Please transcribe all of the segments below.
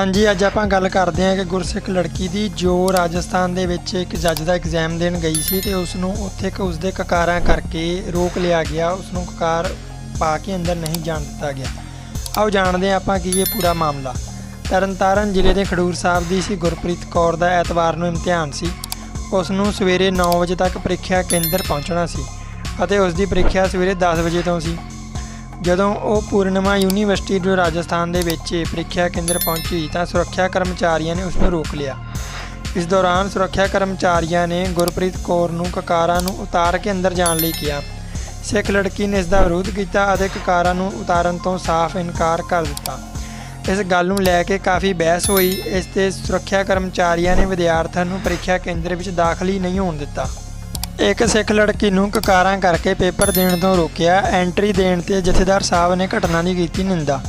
ਹਾਂਜੀ, ਅੱਜ ਆਪਾਂ ਗੱਲ ਕਰਦੇ ਹਾਂ ਕਿ ਗੁਰਸਿੱਖ ਲੜਕੀ ਦੀ ਜੋ ਰਾਜਸਥਾਨ ਦੇ ਵਿੱਚ ਇੱਕ ਜੱਜ ਦਾ ਐਗਜ਼ਾਮ ਦੇਣ ਗਈ ਸੀ ਤੇ ਉਸ ਨੂੰ ਉੱਥੇ ਇੱਕ ਉਸਦੇ ਕਕਾਰਾਂ ਕਰਕੇ ਰੋਕ ਲਿਆ ਗਿਆ। ਉਸ ਨੂੰ ਕਕਾਰ ਪਾ ਕੇ ਅੰਦਰ ਨਹੀਂ ਜਾਣ ਦਿੱਤਾ ਗਿਆ। ਆਓ ਜਾਣਦੇ ਹਾਂ ਆਪਾਂ ਕੀ ਇਹ ਪੂਰਾ ਮਾਮਲਾ। ਤਰਨਤਾਰਨ ਜ਼ਿਲ੍ਹੇ ਦੇ ਖਡੂਰ ਸਾਹਿਬ ਦੀ ਸੀ, ਗੁਰਪ੍ਰੀਤ ਕੌਰ ਦਾ ਐਤਵਾਰ ਨੂੰ ਇਮਤਿਹਾਨ ਸੀ। ਉਸ ਨੂੰ ਸਵੇਰੇ 9 ਵਜੇ ਤੱਕ ਪ੍ਰੀਖਿਆ ਕੇਂਦਰ ਪਹੁੰਚਣਾ ਸੀ ਅਤੇ ਉਸ ਦੀ ਪ੍ਰੀਖਿਆ ਸਵੇਰੇ 10 ਵਜੇ ਤੋਂ ਸੀ। ਜਦੋਂ ਉਹ ਪੂਰਨਿਮਾ ਯੂਨੀਵਰਸਿਟੀ ਜੋ ਰਾਜਸਥਾਨ ਦੇ ਵਿੱਚ ਪ੍ਰੀਖਿਆ ਕੇਂਦਰ ਪਹੁੰਚੀ ਤਾਂ ਸੁਰੱਖਿਆ ਕਰਮਚਾਰੀਆਂ ਨੇ ਉਸ ਨੂੰ ਰੋਕ ਲਿਆ। ਇਸ ਦੌਰਾਨ ਸੁਰੱਖਿਆ ਕਰਮਚਾਰੀਆਂ ਨੇ ਗੁਰਪ੍ਰੀਤ ਕੌਰ ਨੂੰ ਕਕਾਰਾਂ ਨੂੰ ਉਤਾਰ ਕੇ ਅੰਦਰ ਜਾਣ ਲਈ ਕਿਹਾ। ਸਿੱਖ ਲੜਕੀ ਨੇ ਇਸ ਦਾ ਵਿਰੋਧ ਕੀਤਾ ਅਤੇ ਕਕਾਰਾਂ ਨੂੰ ਉਤਾਰਨ ਤੋਂ ਸਾਫ਼ ਇਨਕਾਰ ਕਰ ਦਿੱਤਾ। ਇਸ ਗੱਲ ਨੂੰ ਲੈ ਕੇ ਕਾਫੀ ਬਹਿਸ ਹੋਈ। ਇਸ ਤੇ ਸੁਰੱਖਿਆ ਕਰਮਚਾਰੀਆਂ ਨੇ ਵਿਦਿਆਰਥਣ ਨੂੰ ਪ੍ਰੀਖਿਆ ਕੇਂਦਰ ਵਿੱਚ ਦਾਖਲ ਹੀ ਨਹੀਂ ਹੋਣ ਦਿੱਤਾ। ਇੱਕ ਸਿੱਖ ਲੜਕੀ ਨੂੰ ਕਕਾਰਾਂ ਕਰਕੇ ਪੇਪਰ ਦੇਣ ਤੋਂ ਰੋਕਿਆ, ਐਂਟਰੀ ਦੇਣ ਤੇ ਜਥੇਦਾਰ ਸਾਹਿਬ ਨੇ ਘਟਨਾ ਦੀ ਕੀਤੀ ਨਿੰਦਾ।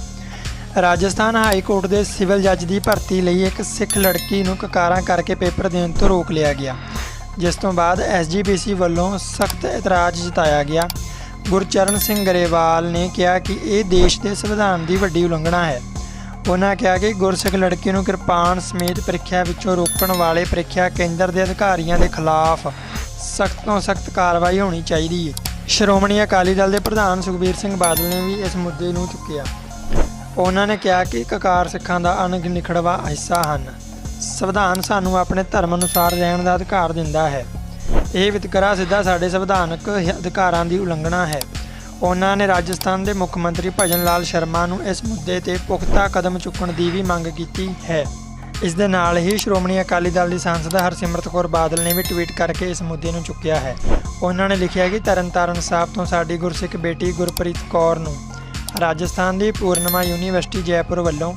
ਰਾਜਸਥਾਨ ਹਾਈ ਕੋਰਟ ਦੇ ਸਿਵਲ ਜੱਜ ਦੀ ਭਰਤੀ ਲਈ ਇੱਕ ਸਿੱਖ ਲੜਕੀ ਨੂੰ ਕਕਾਰਾਂ ਕਰਕੇ ਪੇਪਰ ਦੇਣ ਤੋਂ ਰੋਕ ਲਿਆ ਗਿਆ। ਜਿਸ ਤੋਂ ਬਾਅਦ ਐਸਜੀਪੀਸੀ ਵੱਲੋਂ ਸਖਤ ਇਤਰਾਜ਼ ਜਤਾਇਆ ਗਿਆ। ਗੁਰਚਰਨ ਸਿੰਘ ਗਰੇਵਾਲ ਨੇ ਕਿਹਾ ਕਿ ਇਹ ਦੇਸ਼ ਦੇ ਸੰਵਿਧਾਨ ਦੀ ਵੱਡੀ ਉਲੰਘਣਾ ਹੈ। ਉਹਨਾਂ ਕਿਹਾ ਕਿ ਗੁਰਸਿੱਖ ਲੜਕੀ ਨੂੰ ਕਿਰਪਾਨ ਸਮੇਤ ਪ੍ਰੀਖਿਆ ਵਿੱਚੋਂ ਰੋਕਣ ਵਾਲੇ ਪ੍ਰੀਖਿਆ ਕੇਂਦਰ ਦੇ ਅਧਿਕਾਰੀਆਂ ਦੇ ਖਿਲਾਫ ਸਖਤ ਤੋਂ ਸਖਤ ਕਾਰਵਾਈ ਹੋਣੀ ਚਾਹੀਦੀ ਹੈ। ਸ਼੍ਰੋਮਣੀ ਅਕਾਲੀ ਦਲ ਦੇ ਪ੍ਰਧਾਨ ਸੁਖਬੀਰ ਸਿੰਘ ਬਾਦਲ ਨੇ ਵੀ ਇਸ ਮੁੱਦੇ ਨੂੰ ਚੁੱਕਿਆ। ਉਹਨਾਂ ਨੇ ਕਿਹਾ ਕਿ ਕਕਾਰ ਸਿੱਖਾਂ ਦਾ ਅਣਗਿਣਖੜਵਾ ਹਿੱਸਾ ਹਨ। ਸੰਵਿਧਾਨ ਸਾਨੂੰ ਆਪਣੇ ਧਰਮ ਅਨੁਸਾਰ ਰਹਿਣ ਦਾ ਅਧਿਕਾਰ ਦਿੰਦਾ ਹੈ। ਇਹ ਵਿਤਕਰਾ ਸਿੱਧਾ ਸਾਡੇ ਸੰਵਿਧਾਨਕ ਅਧਿਕਾਰਾਂ ਦੀ ਉਲੰਘਣਾ ਹੈ। ਉਹਨਾਂ ਨੇ ਰਾਜਸਥਾਨ ਦੇ ਮੁੱਖ ਮੰਤਰੀ ਭਜਨ ਲਾਲ ਸ਼ਰਮਾ ਨੂੰ ਇਸ ਮੁੱਦੇ ਤੇ ਪੁਖਤਾ ਕਦਮ ਚੁੱਕਣ ਦੀ ਵੀ ਮੰਗ ਕੀਤੀ ਹੈ। ਇਸ ਦੇ ਨਾਲ ਹੀ ਸ਼੍ਰੋਮਣੀ ਅਕਾਲੀ ਦਲ ਦੀ ਸਾਂਸਦ ਹਰਸਿਮਰਤ ਕੌਰ ਬਾਦਲ ਨੇ ਵੀ ਟਵੀਟ ਕਰਕੇ ਇਸ ਮੁੱਦੇ ਨੂੰ ਚੁੱਕਿਆ ਹੈ ਉਹਨਾਂ ਨੇ ਲਿਖਿਆ ਕਿ ਤਰਨਤਾਰਨ ਸਾਹਿਬ ਤੋਂ ਸਾਡੀ ਗੁਰਸਿੱਖ ਬੇਟੀ ਗੁਰਪ੍ਰੀਤ ਕੌਰ ਨੂੰ ਰਾਜਸਥਾਨ ਦੀ ਪੂਰਨਿਮਾ ਯੂਨੀਵਰਸਿਟੀ ਜੈਪੁਰ ਵੱਲੋਂ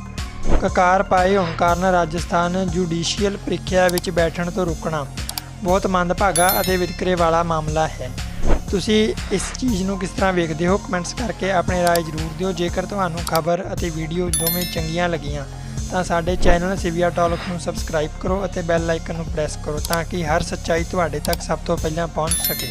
ਕਕਾਰ ਪਾਏ ਹੋਣ ਕਾਰਨ ਰਾਜਸਥਾਨ ਜੁਡੀਸ਼ੀਅਲ ਪ੍ਰੀਖਿਆ ਵਿੱਚ ਬੈਠਣ ਤੋਂ ਰੁਕਣਾ ਬਹੁਤ ਮੰਦਭਾਗਾ ਅਤੇ ਵਿਤਕਰੇ ਵਾਲਾ ਮਾਮਲਾ ਹੈ ਤੁਸੀਂ ਇਸ ਚੀਜ਼ ਨੂੰ ਕਿਸ ਤਰ੍ਹਾਂ ਵੇਖਦੇ ਹੋ ਕਮੈਂਟਸ ਕਰਕੇ ਆਪਣੀ رائے ਜ਼ਰੂਰ ਦਿਓ ਜੇਕਰ ਤੁਹਾਨੂੰ ਖਬਰ ਅਤੇ ਵੀਡੀਓ ਦੋਵੇਂ ਚੰਗੀਆਂ ਲੱਗੀਆਂ ਤਾਂ ਸਾਡੇ ਚੈਨਲ ਸਿਵਿਆ ਟਾਲਕ ਨੂੰ ਸਬਸਕ੍ਰਾਈਬ ਕਰੋ ਅਤੇ ਬੈਲ ਆਈਕਨ ਨੂੰ ਪ੍ਰੈਸ ਕਰੋ ਤਾਂ ਕਿ ਹਰ ਸੱਚਾਈ ਤੁਹਾਡੇ ਤੱਕ ਸਭ ਤੋਂ ਪਹਿਲਾਂ ਪਹੁੰਚ ਸਕੇ।